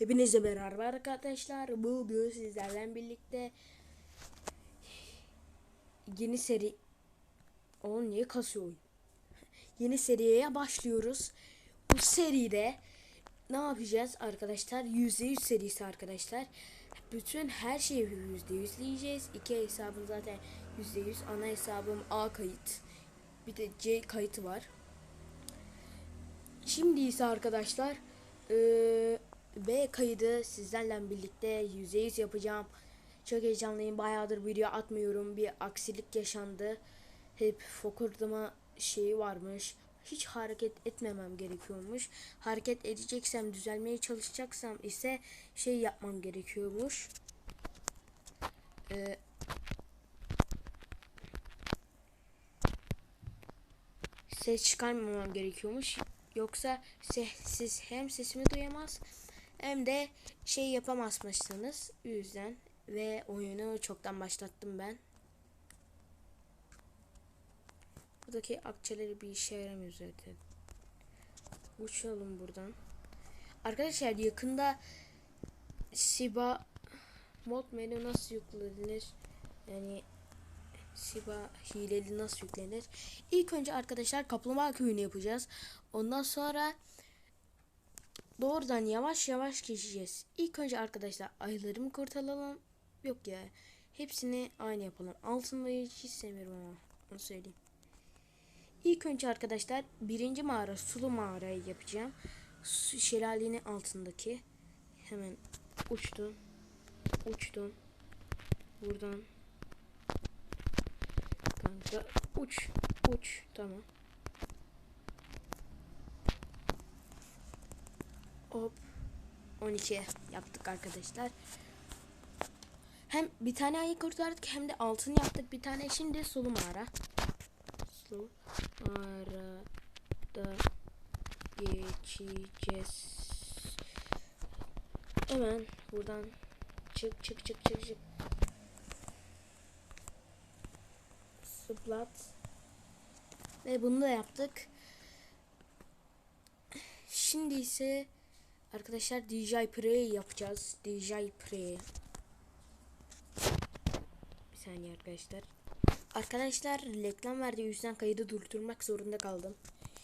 Hepinize merhaba arkadaşlar. Bugün sizlerle birlikte yeni seri Oğlum niye kasıyor? Yeni seriye başlıyoruz. Bu seride ne yapacağız arkadaşlar? %100 serisi arkadaşlar. Bütün her şeyi %100 izleyeceğiz. İki hesabım zaten %100. Ana hesabım A kayıt. Bir de C kayıtı var. Şimdi ise arkadaşlar eee, B kaydı sizlerle birlikte %100 yapacağım. Çok heyecanlıyım. Bayağıdır video atmıyorum. Bir aksilik yaşandı. Hep fokurdama şeyi varmış. Hiç hareket etmemem gerekiyormuş. Hareket edeceksem, düzelmeye çalışacaksam ise şey yapmam gerekiyormuş. Eee ses çıkarmamam gerekiyormuş. Yoksa se- siz hem sesimi duyamaz hem de şey yapamazmışsınız. Yüzden ve oyunu çoktan başlattım ben. Buradaki akçeleri bir işe yaramıyor zaten. Uçalım buradan. Arkadaşlar yakında Siba mod menü nasıl yüklenir? Yani Siba hileli nasıl yüklenir? İlk önce arkadaşlar kaplumbağa köyünü yapacağız. Ondan sonra doğrudan yavaş yavaş geçeceğiz. İlk önce arkadaşlar ayılarımı kurtaralım. Yok ya. Hepsini aynı yapalım. Altınları hiç istemiyorum ama. Onu söyleyeyim. İlk önce arkadaşlar birinci mağara sulu mağarayı yapacağım. Şelalenin altındaki. Hemen uçtum. Uçtum. Buradan kanka uç uç tamam hop. 12 yaptık arkadaşlar. Hem bir tane ayı kurtardık hem de altın yaptık. Bir tane şimdi sulu mağara. Sulu mağarada geçeceğiz. Hemen buradan çık çık çık çık çık. Splat. Ve bunu da yaptık. Şimdi ise arkadaşlar DJ Prey yapacağız. DJ Prey. Bir saniye arkadaşlar. Arkadaşlar reklam verdiği yüzden kaydı durdurmak zorunda kaldım.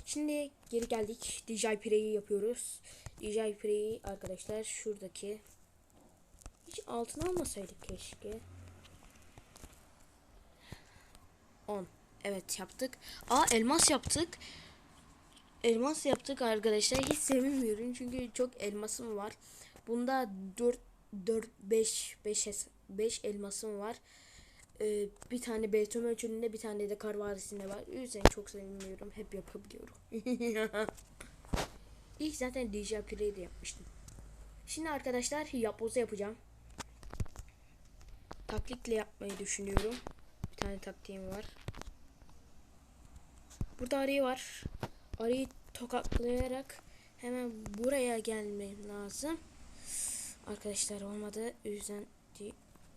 Şimdi geri geldik. DJ Prey'i yapıyoruz. DJ Prey'i arkadaşlar şuradaki. Hiç altına almasaydık keşke. 10. Evet yaptık. Aa elmas yaptık. Elmas yaptık arkadaşlar. Hiç sevinmiyorum çünkü çok elmasım var. Bunda 4 4 5 5 5 elmasım var. Ee, bir tane beton ölçülünde bir tane de kar vadisinde var. Yüzden çok sevinmiyorum. Hep yapabiliyorum. İlk zaten DJ Play'de yapmıştım. Şimdi arkadaşlar yapbozu yapacağım. Taklikle yapmayı düşünüyorum. Bir tane taktiğim var. Burada arı var. Arıyı tokatlayarak hemen buraya gelmem lazım. Arkadaşlar olmadı. Yüzden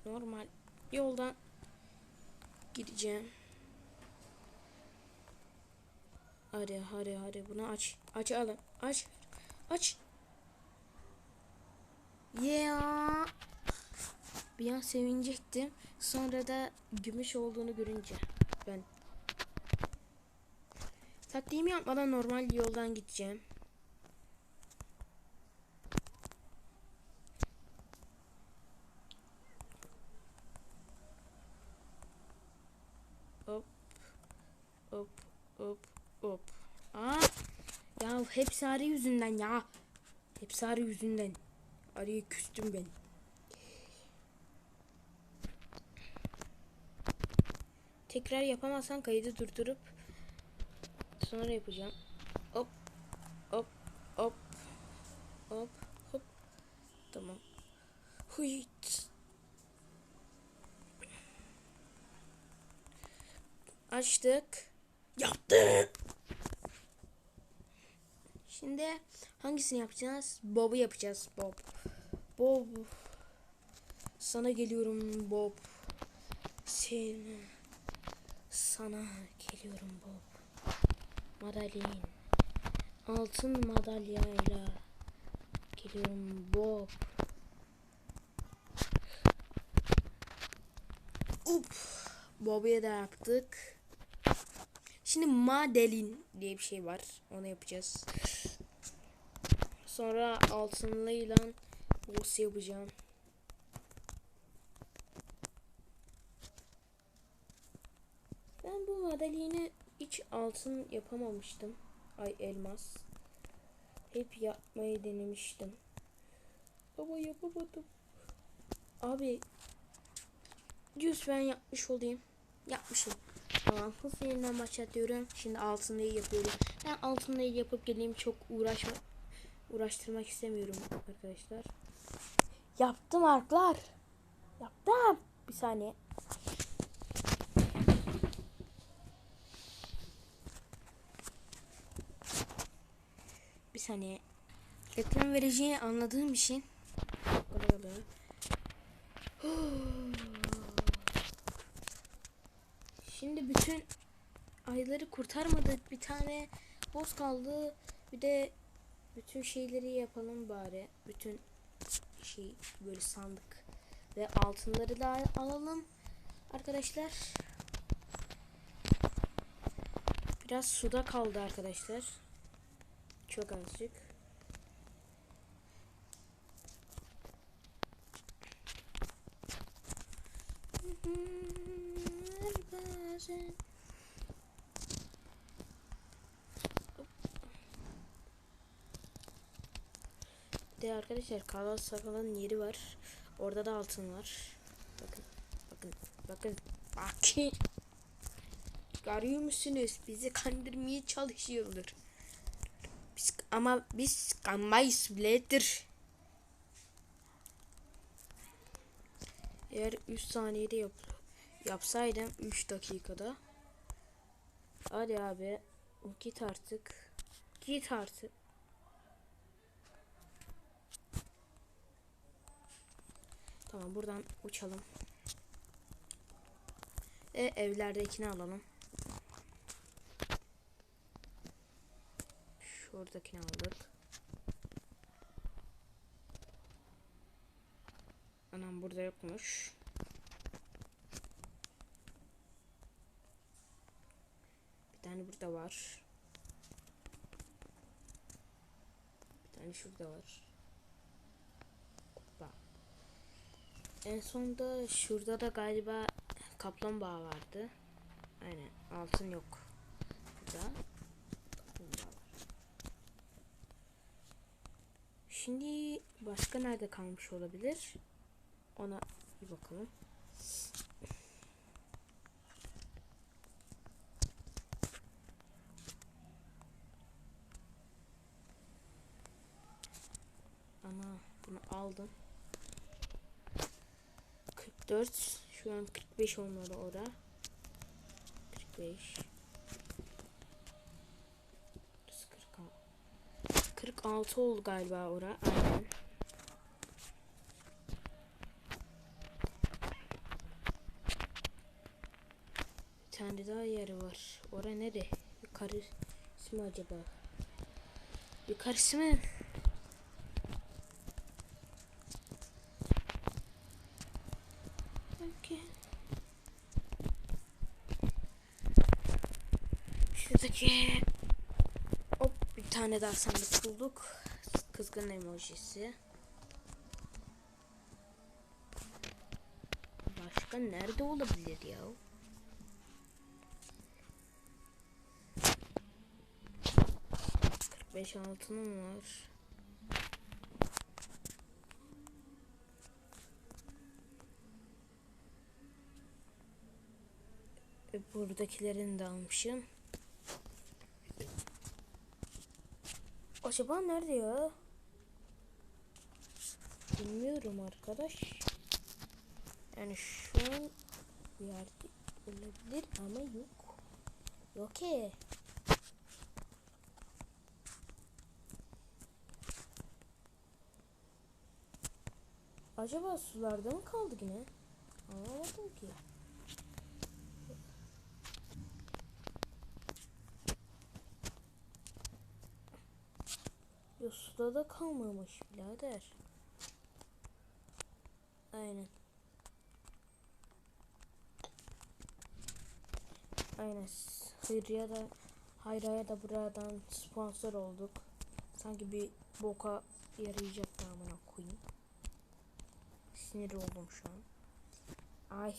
normal yoldan gideceğim. Hadi hadi hadi bunu aç. Aç alın. Aç. Aç. Yeah. Bir an sevinecektim. Sonra da gümüş olduğunu görünce ben taktiğimi yapmadan normal yoldan gideceğim. Hop hop hop hop. Aa! Ya hepsi arı yüzünden ya. Hepsi arı yüzünden. Arıyı küstüm ben. Tekrar yapamazsan kaydı durdurup sonra yapacağım. Hop hop hop hop hop. Tamam. Huyt. Açtık. Yaptık. Şimdi hangisini yapacağız? Bob'u yapacağız. Bob. Bob. Sana geliyorum Bob. Seni sana geliyorum Bob. Madalin. Altın madalyayla geliyorum Bob. Up. Bob'ya da yaptık. Şimdi madelin diye bir şey var. Onu yapacağız. Sonra altınlıyla boss yapacağım. Ben bu madalini hiç altın yapamamıştım. Ay elmas. Hep yapmayı denemiştim. Ama yapamadım. Abi Düz ben yapmış olayım. Yapmışım. Tamam hızlı yeniden başlatıyorum. Şimdi altınlayı yapıyorum. Ben altınlayı yapıp geleyim çok uğraşma uğraştırmak istemiyorum arkadaşlar. Yaptım arklar. Yaptım. Bir saniye. Saniye. Ekran vereceğini anladığım için. Şimdi bütün ayları kurtarmadık. Bir tane boss kaldı. Bir de bütün şeyleri yapalım bari. Bütün şey böyle sandık ve altınları da alalım. Arkadaşlar. Biraz suda kaldı arkadaşlar. Çok azıcık. De arkadaşlar kanal sakalın yeri var. Orada da altın var. Bakın. Bakın. Bakın. Bakın. Görüyor musunuz? Bizi kandırmaya çalışıyorlar. Biz, ama biz kanmayız biledir. Eğer 3 saniyede yap yapsaydım 3 dakikada. Hadi abi git artık. Git artık. Tamam buradan uçalım. E evlerdekini alalım. Şuradakini aldık. Anam burada yokmuş. Bir tane burada var. Bir tane şurada var. Hoppa. En sonda şurada da galiba kaplumbağa vardı. Aynen altın yok. Burada kaplumbağa var. Şimdi başka nerede kalmış olabilir? Ona bir bakalım. Ana bunu aldım. 44 şu an 45 olmalı ora. 45 46 46 oldu galiba ora. Aynen. Bir tane daha yeri var. Ora nere? Yukarısı mı acaba? Yukarısı mı? Belki. Şuradaki tane daha sandık bulduk. Kızgın emojisi. Başka nerede olabilir ya? Beş altınım var. E, Buradakilerini de almışım. Acaba nerede ya? Bilmiyorum arkadaş. Yani şu an bir yerde olabilir ama yok. Yok ki. Acaba sularda mı kaldı yine? Anlamadım ki. Ya suda da kalmamış birader. Aynen. Aynen. Hırya da Hayra'ya da buradan sponsor olduk. Sanki bir boka yarayacak da amına koyayım. Sinir oldum şu an. Ay.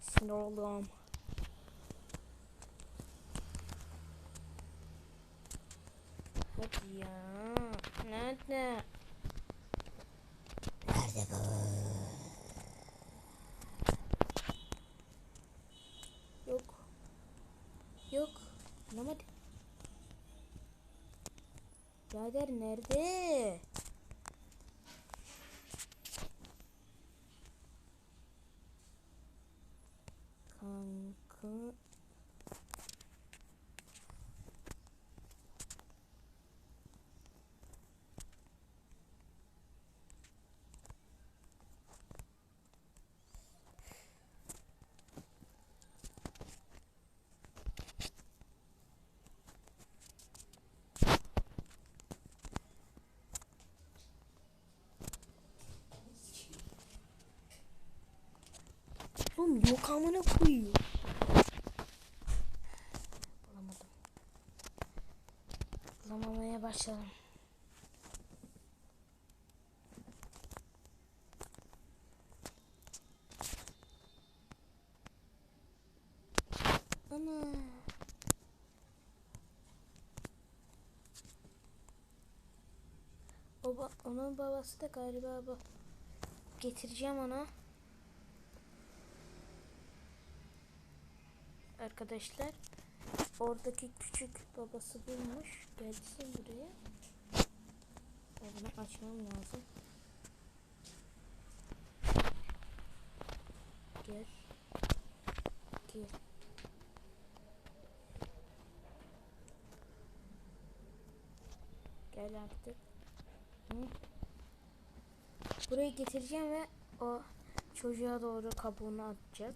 Sinir oldum. Hadi ya. Nerede? Nerede bu? Yok. Yok. Bulamadım. Birader nerede? Kanka. Oğlum yok amına koyayım. Bulamadım. Bulamamaya başladım. Ana. O ba- onun babası da galiba bu. Getireceğim ona. Arkadaşlar. Oradaki küçük babası bulmuş. Gelsin buraya. Bunu açmam lazım. Gel. Gel. Gel artık. Hı? Buraya getireceğim ve o çocuğa doğru kabuğunu atacak.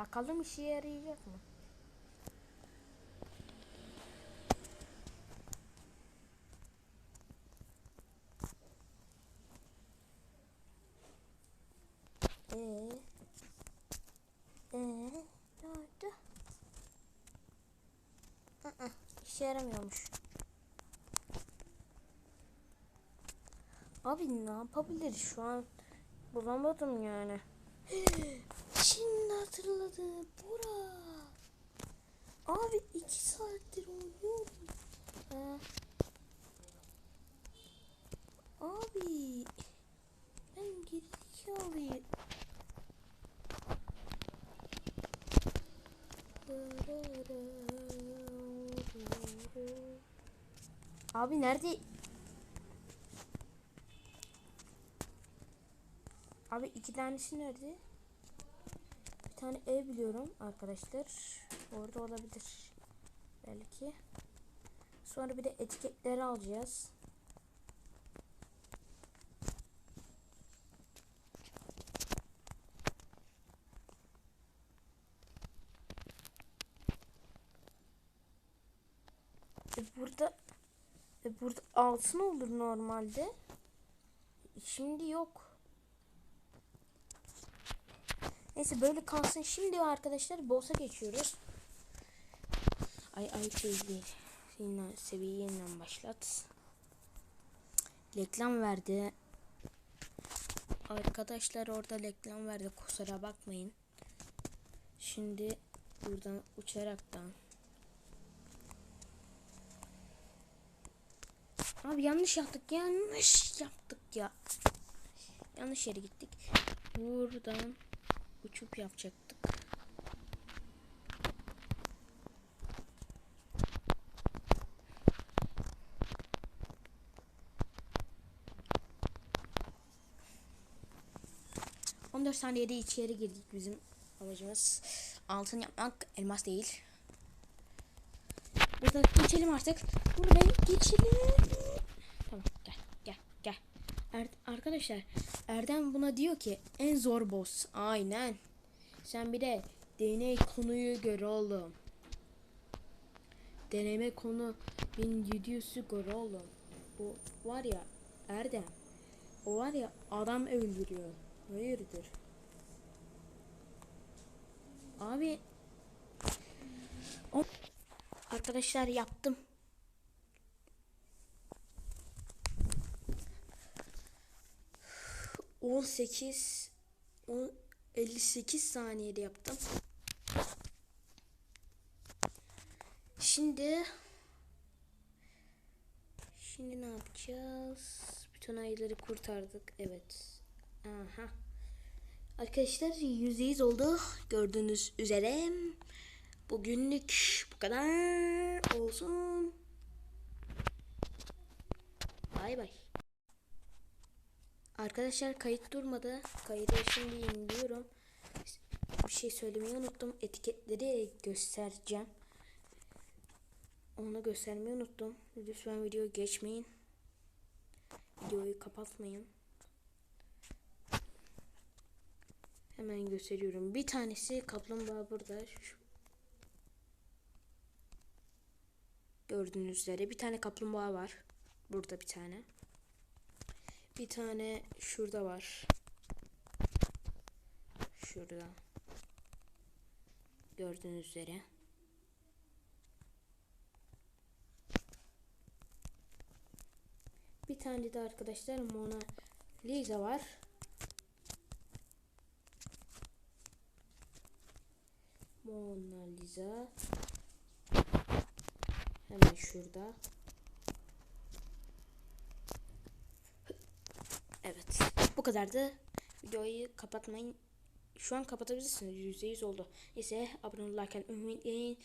Bakalım işe yarayacak mı? Ee, ee, ne oldu? Aa, işe yaramıyormuş. Abi ne yapabilir şu an bulamadım yani. Şimdi hatırladım. Bora. Abi iki saattir oynuyorum. Abi. Ben gerizekalıyım. Abi nerede? Abi iki tanesi nerede? Tane ev biliyorum arkadaşlar. Orada olabilir. Belki. Sonra bir de etiketleri alacağız. E burada e burada altın olur normalde. Şimdi yok. Neyse böyle kalsın. Şimdi arkadaşlar boss'a geçiyoruz. Ay ay değil değil. Yine seviye yeniden başlat. Reklam verdi. Arkadaşlar orada reklam verdi. Kusura bakmayın. Şimdi buradan uçaraktan. Abi yanlış yaptık. Yanlış yaptık ya. Yanlış yere gittik. Buradan uçup yapacaktık. On dört saniyede içeri girdik bizim amacımız. Altın yapmak elmas değil. Burada geçelim artık. Burada geçelim. Tamam gel gel gel. Er, arkadaşlar Erdem buna diyor ki en zor boss. Aynen. Sen bir de deney konuyu gör oğlum. Deneme konu 1700'ü gör oğlum. O var ya Erdem. O var ya adam öldürüyor. Hayırdır? Abi. O- Arkadaşlar yaptım. On sekiz, on, 58 saniyede yaptım. Şimdi Şimdi ne yapacağız? Bütün ayıları kurtardık. Evet. Aha. Arkadaşlar %100 oldu. Gördüğünüz üzere. Bugünlük bu kadar olsun. Bay bay. Arkadaşlar kayıt durmadı. Kaydı şimdi yeniliyorum. Bir şey söylemeyi unuttum. Etiketleri göstereceğim. Onu göstermeyi unuttum. Lütfen videoyu geçmeyin. Videoyu kapatmayın. Hemen gösteriyorum. Bir tanesi kaplumbağa burada. Şu- Gördüğünüz üzere bir tane kaplumbağa var. Burada bir tane. Bir tane şurada var. Şurada. Gördüğünüz üzere. Bir tane de arkadaşlar Mona Lisa var. Mona Lisa. Hemen şurada. Evet. Bu kadardı. Videoyu kapatmayın. Şu an kapatabilirsiniz. %100 oldu. Neyse abone olurken unutmayın.